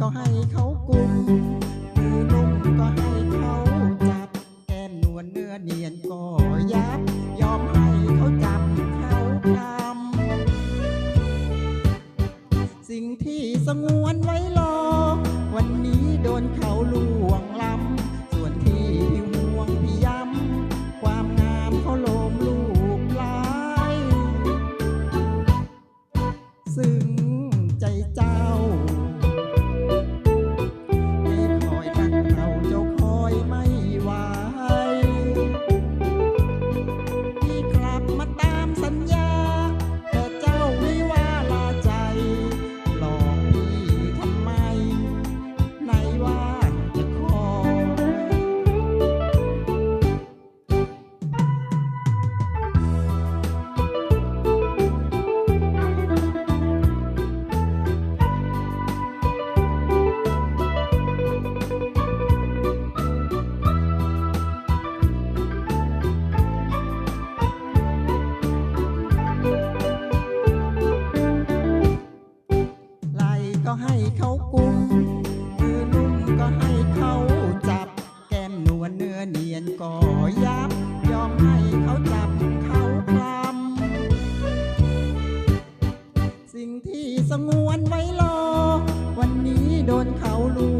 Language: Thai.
ก็ให้เขากุมมือนุ่มก็ให้เขาจับ แก้มนวลเนื้อเนียนก็ยับ ยอมให้เขาจับเขาทำสิ่งที่สงวนไว้รอ วันนี้โดนเขาลวงล้ำส่วนที่ห่วงพี่ย้ำความงามเขาโลมลูกลายซึ้งใจเจ้า ให้เขากุมมือนุ่มก็ให้เขาจับ แก้มนวลเนื้อเนียนก็ยับ ยอมให้เขาจับเขาคลำสิ่งที่สงวนไว้รอ วันนี้โดนเขาลู